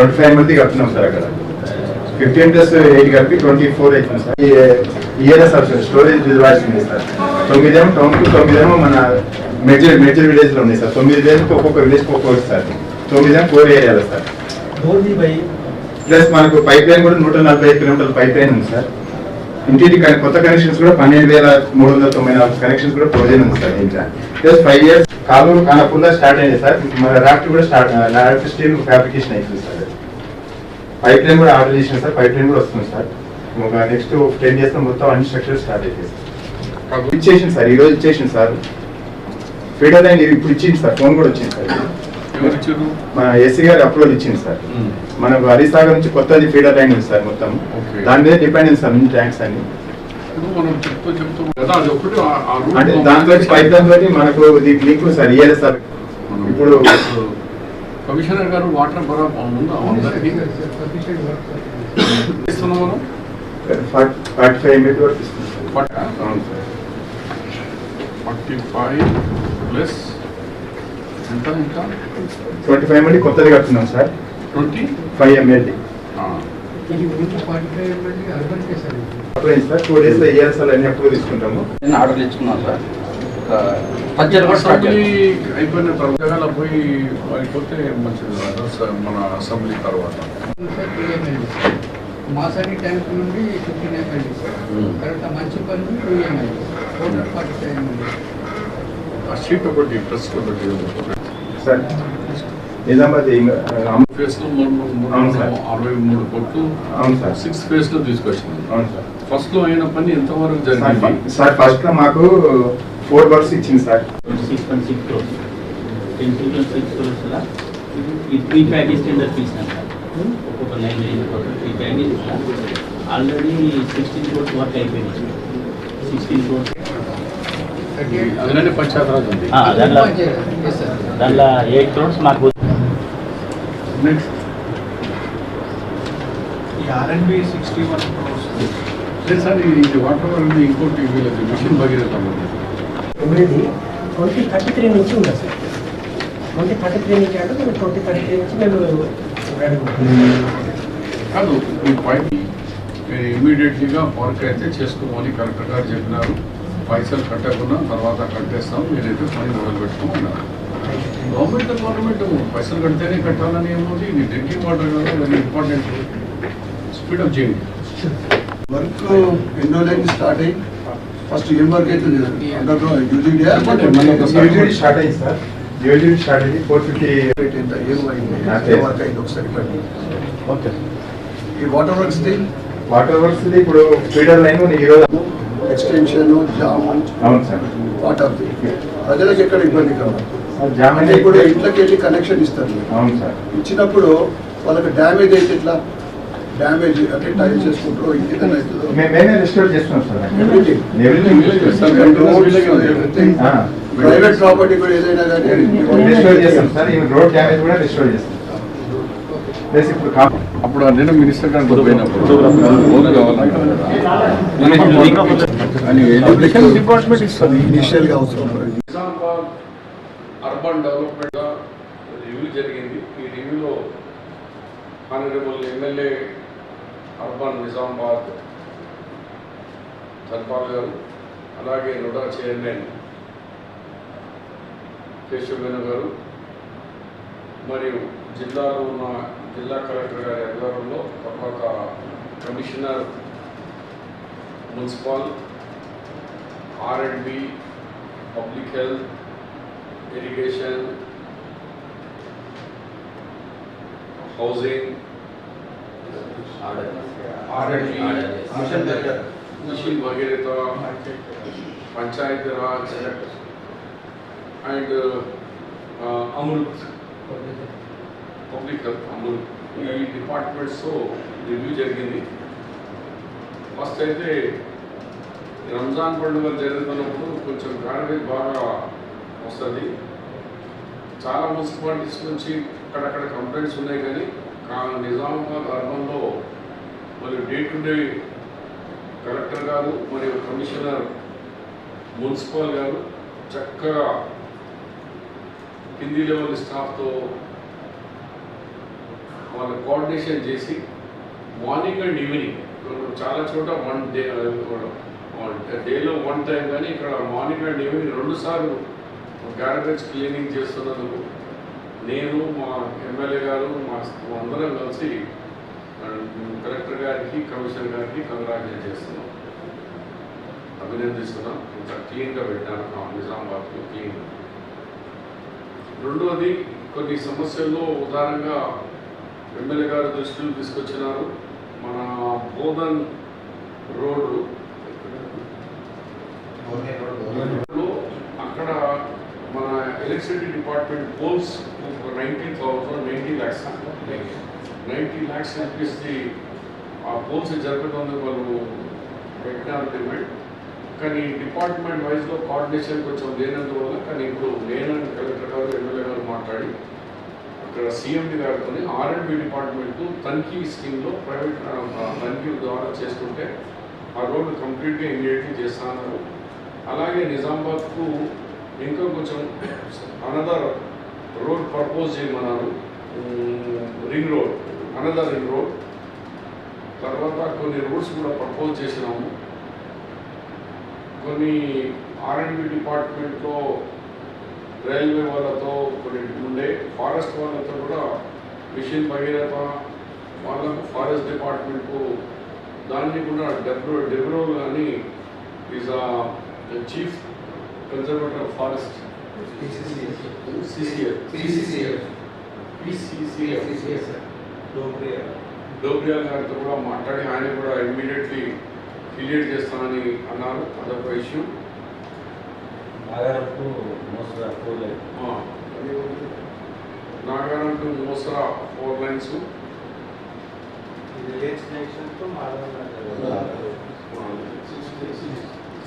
Twenty five మంది కట్టినాం sir అక్కడ. ఫిఫ్టీన్ ప్లస్ ఎయిట్ కలిపి ట్వంటీ ఫోర్ అవుతుంది సార్ ఇయర్ఎస్ ఆప్షన్ స్టోరేజ్ రిజర్వాయర్స్ సార్. తొమ్మిదేమో టౌన్కి తొమ్మిదేమో మన మెజర్ మెజర్ విలేజ్లో ఉన్నాయి సార్. తొమ్మిది విలేజ్ ఒక్కొక్క విలేజ్ ఒక్కొక్కటి సార్. తొమ్మిదేమో కోర్ ఏరియాలో సార్. ప్లస్ మనకు పైప్ లైన్ కూడా నూట నలభై ఐదు కిలోమీటర్ల పైప్ లైన్ ఉంది సార్. ఇంటికి కొత్త కనెక్షన్స్ కూడా పన్నెండు వేల మూడు వందల తొంభై నాలుగు కనెక్షన్స్ కూడా ప్రొవిజన్ ఉంది సార్ ఇంకా ప్లస్ ఫైవ్ ఇయర్స్ కాలువ కానకుండా స్టార్ట్ అయింది సార్. మన రాఫ్ట్ కూడా స్టార్ట్ రాఫ్ట్ స్టీల్ ఫ్యాబ్రికేషన్ అవుతుంది సార్. పైప్ లైన్ కూడా ఆర్డర్ చేసిన సార్ పైప్ లైన్ కూడా వస్తుంది సార్. ఒక నెక్స్ట్ టెన్ డేస్ మొత్తం అన్ని స్ట్రక్చర్ స్టార్ట్ అయిపోయింది సార్. ఇచ్చేసింది సార్ ఈ రోజు ఇచ్చేసింది సార్. ఫీడర్ లైన్ ఇప్పుడు ఇచ్చింది సార్ ఫోన్ కూడా వచ్చింది సార్. మన ఎస్సీ గారు అప్రూవల్ ఇచ్చింది సార్. మనకు హరిసాగర్ నుంచి కొత్తది ఫీడర్ లైన్ ఉంది సార్ మొత్తం. దాని మీద డిపెండ్ అయింది సార్ ట్యాంక్స్ అన్ని. అంటే దాంట్లో పైప్ లైన్ మనకు లింక్ సార్ ఇయర్ సార్. ఇప్పుడు కమిషనర్ గారు వాటర్ బరా ఉందా అందరికి? ఇస్తున్నాం మనం? ఫార్టీ ఫైవ్ ఎంబీ వరకు ఫార్టీ ఫైవ్ ప్లస్ ఎంత ఇంకా? ట్వంటీ ఫైవ్ కొత్తది కడుతున్నాం sir. Twenty? Five MLD two డేస్లో ఇయర్ సార్ అన్ని అప్రూవల్ తీసుకుంటాము. నేను ఆర్డర్ ఇచ్చుకున్నాను సార్. కూడా స్టార్ట్ చేయాలి. అయిపోయిన తర్వాత పోయి అయిపోతే మంచిది మన అసెంబ్లీ తర్వాత. మాసాని ట్యాంక్ నుండి ఫిఫ్టీన్ Hmm. తర్వాత మంచి పని టూ టోటల్ ఫార్టీ ఫైవ్ ఆ ఒకటి ప్రెస్ ఒకటి సార్ నిజామాబాద్. అరవై మూడు కోట్లు. అవును సార్. సిక్స్ ఫేస్లో తీసుకొచ్చింది అవును సార్. ఫస్ట్లో అయిన పని ఎంతవరకు జరిగింది. సార్ ఫస్ట్లో మాకు ఫోర్ వర్క్స్ ఇచ్చింది sir. Six point six crores ten point six crores అలా? ఈ త్రీ ప్యాకేజ్ టెండర్ తీసినాం సార్. ఒక్కొక్క లైన్ లైన్ ఒక్కొక్క three package already sixteen crores work అయిపోయింది సిక్స్టీన్ క్రోర్స్ దాంట్లో దాంట్లో ఎయిట్ క్రోర్స్ మాకు నెక్స్ట్ ఈ R and B sixty one crores sir ఇది వాటర్ ఇంకోటి వీళ్ళది మిషన్ భగీరథ ఉండేది ట్వంటీ థర్టీ త్రీ నుంచి ఉంది సార్? ట్వంటీ థర్టీ త్రీ నుంచి అంటే మేము ట్వంటీ థర్టీ త్రీ నుంచి మేము ఉన్నాం. కాదు ఈ పాయింట్ మీరు ఇమీడియట్లీగా వర్క్ అయితే చేసుకోమని కలెక్టర్ గారు చెప్పినారు. పైసలు కట్టకుండా తర్వాత కట్టేస్తాం మీరైతే పని మొదలు పెట్టుకోమన్నారు గవర్నమెంట్ గవర్నమెంట్ పైసలు కడితేనే కట్టాలని ఏముంది? ఇది డ్రింకింగ్ వాటర్ కదా వెరీ ఇంపార్టెంట్ స్పీడప్ చేయండి. వర్క్ ఎన్నో లైన్ స్టార్ట్ అయ్యి ఫస్ట్ ఏం వర్క్ యూజీడియా యూజీడీ స్టార్ట్ అయింది సార్. యూజీడీ స్టార్ట్ అయింది ఫోర్ ఫిఫ్టీ ఎంత? ఏం వర్క్ అయింది? ఒకసారి ఓకే. ఈ వాటర్ వర్క్స్ వాటర్ వర్క్స్ ఇప్పుడు ఫీడర్ లైన్ ఈ రోజు ఎక్స్టెన్షన్ జామ్ అవును సార్. వాటర్ ది. ప్రజలకు ఎక్కడ ఇబ్బంది కావాలి ఇప్పుడు ఇంట్లోకి వెళ్ళి కనెక్షన్ ఇస్తారు. అవును సార్. ఇచ్చినప్పుడు వాళ్ళకి డ్యామేజ్ అయితే ఎట్లా? డ్యామేజ్ అంటే టైల్ చేసుకుంటారో ఇంకేదైనా అవుతుందో? మేమే రెస్టోర్ చేస్తున్నాం సార్. ప్రైవేట్ ప్రాపర్టీ కూడా ఏదైనా కానీ రెస్టోర్ చేస్తాం సార్. ఈ రోడ్ డ్యామేజ్ కూడా రెస్టోర్ చేస్తాం ప్లస్ ఇప్పుడు అప్పుడు నేను మినిస్టర్ గారితో పోయినప్పుడు. ఎడ్యుకేషన్ డిపార్ట్మెంట్ ఇస్తుంది ఇనిషియల్గా అవసరం అర్బన్ డెవలప్మెంట్ రివ్యూ జరిగింది. ఈ రివ్యూలో honourable MLA urban Nizamabad Dharpal గారు అలాగే నుడా చైర్మన్ కేశవేణు గారు మరియు జిల్లాలో ఉన్న జిల్లా కలెక్టర్ గారి ఆధ్వర్యంలో తర్వాత commissioner municipal R and public health irrigation housing R and B mission Bhagiratha panchayat raj and Amrut public health Amrut ఈ డిపార్ట్మెంట్స్ రివ్యూ జరిగింది. ఫస్ట్ అయితే రంజాన్ పండుగ జరుగుతున్నప్పుడు కొంచెం గార్బేజ్ బాగా వస్తుంది. చాలా మున్సిపాలిటీస్ నుంచి అక్కడక్కడ కంప్లైంట్స్ ఉన్నాయి కానీ నిజామాబాద్ అర్బన్లో మరి డే టు డే కలెక్టర్ గారు మరియు కమిషనర్ మున్సిపల్ గారు చక్కగా కింది లెవెల్ స్టాఫ్తో వాళ్ళ కోఆర్డినేషన్ చేసి మార్నింగ్ అండ్ ఈవినింగ్ చాలా చోట వన్ డే డేలో వన్ టైం కానీ ఇక్కడ మార్నింగ్ అండ్ ఈవినింగ్ రెండు సార్లు గార్బేజ్ క్లీనింగ్ చేస్తున్నందుకు నేను మా ఎమ్మెల్యే గారు మా అందరం కలిసి కలెక్టర్ గారికి కమిషనర్ గారికి కంగ్రాచులేట్ చేస్తున్నాం. అభినందిస్తున్నాం. ఇంత క్లీన్గా పెట్టాను ఆ నిజామాబాద్లో క్లీన్. రెండోది కొన్ని సమస్యల్లో ఉదాహరణగా ఎమ్మెల్యే గారు దృష్టికి తీసుకొచ్చినారు. మన Bodhan road electricity department poles ninety thousand ninety lakhs ninety lakhs అనిపిస్తే ఆ పోల్స్ జరపడానికి వాళ్ళు పెట్టినారు పేమెంట్ కానీ డిపార్ట్మెంట్ వైజ్లో కోఆర్డినేషన్ కొంచెం లేనందువల్ల కానీ ఇప్పుడు నేను కలెక్టర్ గారు ఎమ్మెల్యే గారు మాట్లాడి అక్కడ సీఎండి గారితో ఆర్ఎండ్బి డిపార్ట్మెంట్ తనిఖీ స్కీమ్లో ప్రైవేట్ తనిఖీ ద్వారా చేస్తుంటే ఆ రోడ్డు కంప్లీట్గా ఇమీడియట్లీ చేస్తున్నారు అలాగే నిజామాబాద్కు ఇంకా కొంచెం అనదర్ రోడ్ ప్రపోజ్ చేయమన్నారు. Ring road another ring road తర్వాత కొన్ని రోడ్స్ కూడా ప్రపోజ్ చేసినాము. కొన్ని ఆర్ఎండ్బి డిపార్ట్మెంట్లో రైల్వే వాళ్ళతో కొన్ని ఉండే ఫారెస్ట్ వాళ్ళతో కూడా మిషన్ భగీరథ వాళ్ళకు ఫారెస్ట్ డిపార్ట్మెంట్కు దాన్ని కూడా డెబ్రో డెబ్రో అని ఈజ్ ఆ చీఫ్ కన్జర్వేటర్ ఆఫ్ ఫారెస్ట్ డోబ్రియా గారితో కూడా మాట్లాడి ఆయన కూడా ఇమ్మీడియట్లీ క్లియర్ చేస్తానని అన్నారు. అదొక పోలేదు Nagaram to Mosara four lines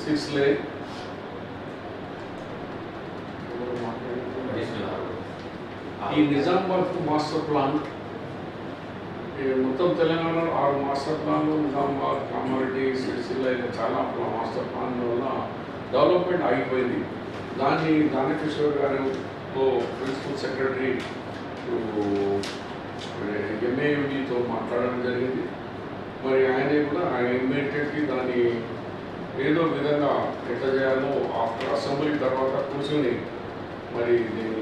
six line ఈ నిజామాబాద్ మాస్టర్ ప్లాన్. ఈ మొత్తం తెలంగాణలో ఆరు మాస్టర్ ప్లాన్లు నిజామాబాద్ కామారెడ్డి సిరిసిల్ల ఇలా చాలా మాస్టర్ ప్లాన్ వల్ల డెవలప్మెంట్ ఆగిపోయింది. దాన్ని దానకిషోర్ గారు ప్రిన్సిపల్ సెక్రటరీ ఎంఏయుడితో మాట్లాడడం జరిగింది. మరి ఆయనే కూడా ఆయన ఇమ్మీడియట్లీ దాన్ని ఏదో విధంగా ఎట్లా చేయాలో ఆఫ్టర్ అసెంబ్లీ తర్వాత కూర్చొని మరి దీన్ని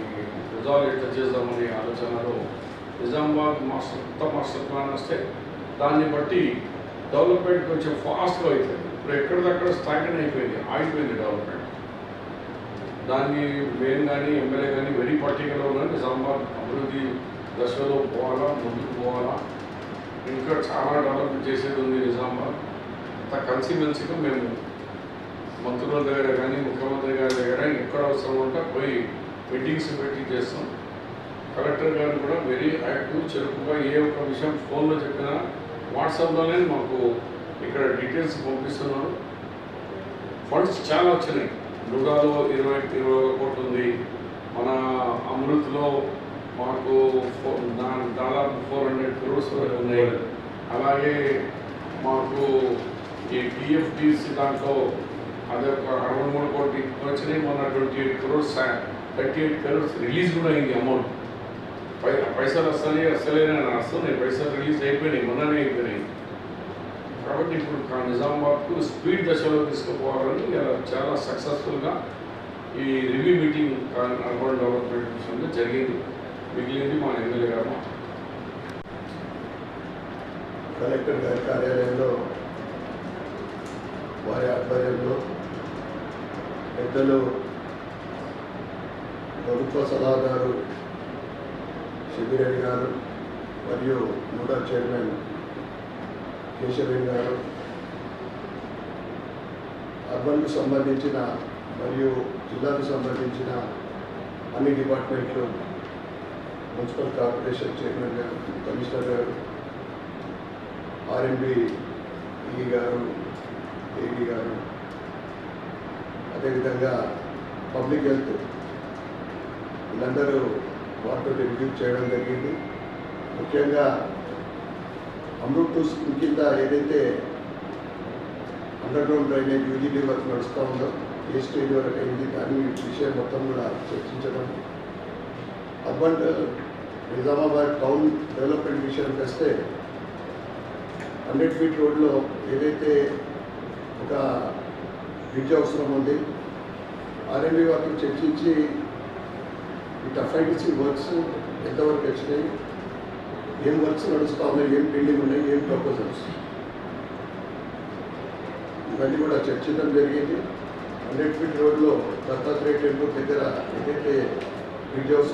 రిజాల్వ్ ఎట్లా చేద్దామనే ఆలోచనలో నిజామాబాద్ మాస్టర్ కొత్త మాస్టర్ ప్లాన్ వస్తే దాన్ని బట్టి డెవలప్మెంట్ కొంచెం ఫాస్ట్గా అవుతుంది ఇప్పుడు ఎక్కడిదక్కడ స్టాగ్నెట్ అయిపోయింది ఆగిపోయింది డెవలప్మెంట్. దాన్ని మేము కానీ ఎమ్మెల్యే కానీ వెరీ పర్టికులర్ ఉన్నా నిజామాబాద్ అభివృద్ధి దశలో పోవాలా ముందుకు పోవాలా? ఇంకా చాలా డెవలప్ చేసేది ఉంది నిజామాబాద్. అంత కన్సిమెన్సీగా మేము మంత్రుల దగ్గర కానీ ముఖ్యమంత్రి గారి దగ్గర ఎక్కడ అవసరం ఉంటే పోయి మీటింగ్స్ పెట్టి చేస్తాం కలెక్టర్ గారు కూడా వెరీ యాక్టివ్ చెరుకుగా ఏ ఒక్క విషయం ఫోన్లో చెప్పినా వాట్సాప్లోనే మాకు ఇక్కడ డీటెయిల్స్ పంపిస్తున్నారు. ఫండ్స్ చాలా వచ్చినాయి. మృగాలో ఇరవై ఇరవై ఒక కోట్లు ఉంది. మన అమృత్లో మాకు ఫో- దాదాపు ఫోర్ హండ్రెడ్ క్రోర్స్ వరకు ఉన్నాయి. అలాగే మాకు ఈ టీఎఫ్టీసీ దాంట్లో అదే ఒక అరవై మూడు కోట్లు వచ్చినాయి. మొన్న twenty eight crores thirty eight crores release కూడా అయింది అమౌంట్ పై పైసలు వస్తాయి వస్తలేని వస్తున్నాయి పైసలు రిలీజ్ అయిపోయినాయి మొన్ననే అయిపోయినాయి. కాబట్టి ఇప్పుడు నిజామాబాద్కు స్పీడ్ దశలో తీసుకుపోవాలని చాలా సక్సెస్ఫుల్గా ఈ రివ్యూ మీటింగ్ అర్బన్ డెవలప్మెంట్ విషయంలో జరిగింది. మిగిలింది మా ఎమ్మెల్యే గారు కలెక్టర్ గారి కార్యాలయంలో వారి ఆధ్వర్యంలో పెద్దలు ప్రభుత్వ సలహాదారు శిబిరెడ్డి గారు మరియు నూడా చైర్మన్ కేశవరెడ్డి గారు. అర్బన్కు సంబంధించిన మరియు జిల్లాకు సంబంధించిన అన్ని డిపార్ట్మెంట్లు మున్సిపల్ కార్పొరేషన్ చైర్మన్ గారు కమిషనర్ గారు ఆర్ఎంబి ఈ గారు ఏడి గారు. అదేవిధంగా పబ్లిక్ హెల్త్ వీళ్ళందరూ వాటితో రివ్యూ చేయడం జరిగింది. ముఖ్యంగా అమృత్ స్కీమ్ కింద ఏదైతే underground drainage UGD work నడుస్తూ ఉందో ఏ స్టేజ్ వరకు అయింది దాని విషయం మొత్తం కూడా చర్చించడం. అర్బన్ నిజామాబాద్ టౌన్ డెవలప్మెంట్ విషయానికి వస్తే హండ్రెడ్ ఫీట్ రోడ్లో ఏదైతే ఒక బ్రిడ్జ్ అవసరం ఉంది ఆర్ఎంబీ వారితో చర్చించి ఈ వర్క్స్ ఎంతవరకు వచ్చినాయి? ఏం వర్క్స్ నడుస్తూ ఉన్నాయి ఏం బిల్డింగ్ ఉన్నాయి? ఏం ప్రపోజల్స్ ఇవన్నీ కూడా చర్చించడం జరిగింది. హండ్రెడ్ ఫీట్ రోడ్లో దత్తాత్రేయ టెంపుల్ దగ్గర ఏదైతే వీడియోస్